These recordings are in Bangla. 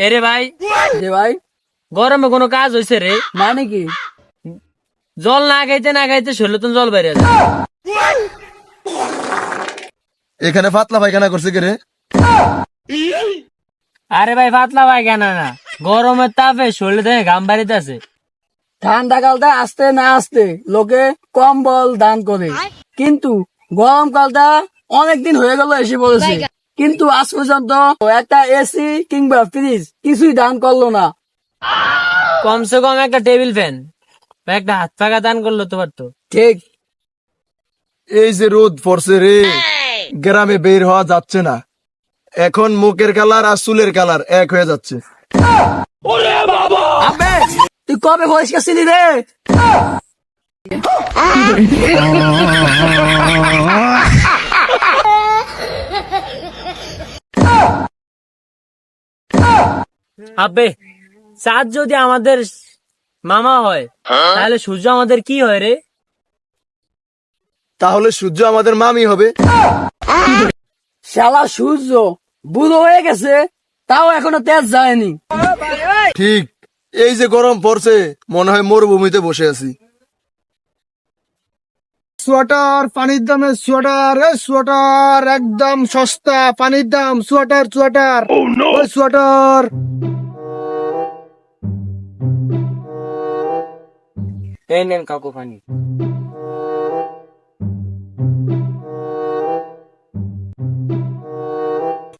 এরে ভাই। যে ভাই। গরমে কোনো কাজ হয়েছে রে। মানে কি? জল না খাইতে না খাইতে শরীরে তো জল বেরিয়ে যায়। এখানে পাতলা পায়খানা করছে কে রে? আরে ভাই পাতলা কেন না। গরমের তাপে শরীরে থেকে ঘাম বাড়িতে আছে। ঠান্ডা কালটা আসতে না আসতে লোকে কম্বল দান করে। কিন্তু গরম কালটা অনেকদিন হয়ে গেল এসে পড়েছে। কিন্তু আজ পর্যন্ত একটা এসি কিংবা ফ্রিজ কিছুই দান করল না। কমসে কম একটা টেবিল ফ্যান একটা হাত পাকা দান করল তো। পারতো ঠিক। এই যে রোদ পড়ছে রে গ্রামে বের হওয়া যাচ্ছে না। এখন মুখের কালার আর চুলের কালার এক হয়ে যাচ্ছে। আবে তুই কবে পরিষ্কার ছিলি রে? আবে চাঁদ যদি আমাদের মামা হয় তাহলে সূর্য আমাদের কি হয় রে? তাহলে সূর্য আমাদের মামি হবে। শালা সূর্য বুড়ো হয়ে গেছে তাও এখনও তেজ যায়নি। ঠিক এই যে গরম পড়ছে মনে হয় মরুভূমিতে বসে আছি। সোয়েটার পানির দামে সোয়েটার এ সোয়েটার একদম সস্তা পানির দাম সোয়েটার সোয়েটার। ওই সোয়েটার। এই নেন কাকু পানি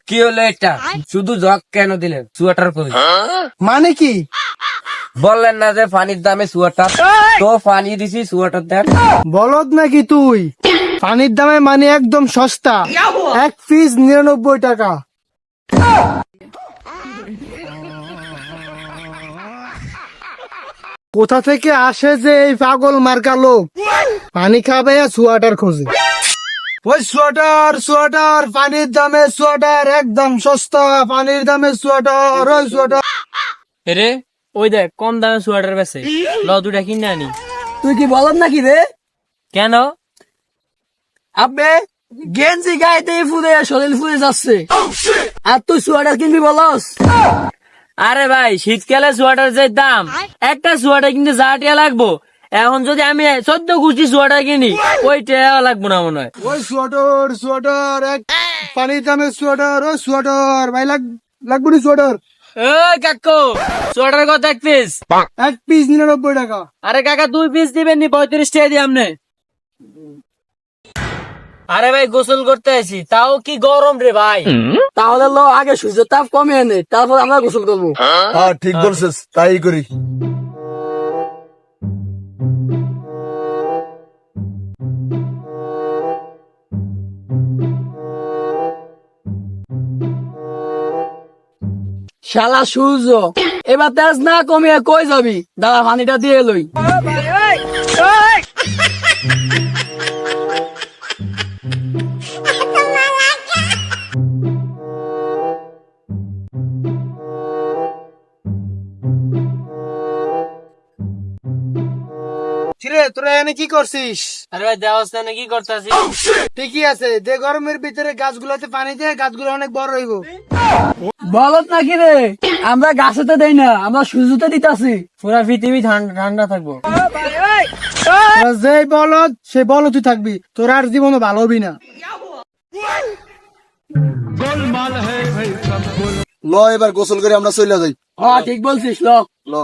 কি হলো এটা? শুধু জগ কেন দিলেন সোয়েটার করে মানে কি? বললেন না যে পানির দামে সোয়েটার তো পানি দিছি সোয়েটার দেন বলদ নাকি তুই? পানির দামে মানে একদম সস্তা। এক পিস নিরানব্বই টাকা। কোথা থেকে আসে যে এই পাগল মার্কা লোক? পানি খাবে সোয়াটার খোঁজে। ওই সোয়াটার সোয়াটার পানির দামে সোয়াটার একদম সস্তা পানির দামে সোয়াটার ওই সোয়াটার। রে ওই দেখ কম দামে সোয়াটার বেছে ল দুটা কিনে আনি। তুই কি বলদ নাকি রে? কেন? আবে গেঞ্জি গাইতে ফুলে শরীর ফুলে যাচ্ছে। আর তুই সোয়াটার কিনবি বলস? আরে ভাই শীতকালে সোয়েটার যে দাম একটা সোয়েটার কিনতে যা টিয়া লাগবো। এখন যদি আমি চোদ্দ কুচি সোয়েটার কিনি ওই টিয়া লাগবো না মনে হয়। ওই সোয়াটার সোয়াটার এক পানির দামে সোয়াটার ওই সোয়াটার ভাই লাগ লাগবে না সোয়াটার? ওই কাকু সোয়েটার কত এক পিস এক পিস নিরানব্বই টাকা। আরে কাকা দুই পিস দিবেন নি পঁয়ত্রিশ টাকা দিয়ে আমনে আরে ভাই গোসল করতে আছি তাও কি গরম রে ভাই? তাহলে লো আগে সূর্যের তাপ কমে এনে তারপর আমরা গোসল করব। হ্যাঁ ঠিক বলছিস তাই করি। শালা সূর্য এবার তেজ না কমিয়ে কই যাবি? দাদা পানিটা দিয়ে লই। কিরে তোরা এনে কি করছিস? আরে ভাই দেওয়াস্থানে কি করতেছি? ঠিকই আছে যে গরমের ভিতরে গাছগুলোতে পানি দিয়ে গাছগুলো অনেক বড় হইব। বলত নাকি রে? আমরা গাছেতে দেই না আমরা সূর্যতে দিতাছি। পুরা পৃথিবী ঠান্ডা থাকব। যে বলদ সে বলদই থাকবি। তোর আর জীবনে ভালো হবি না। ল এবার গোসল করে আমরা চলে যাই। হ্যাঁ ঠিক বলছিস ল। ল।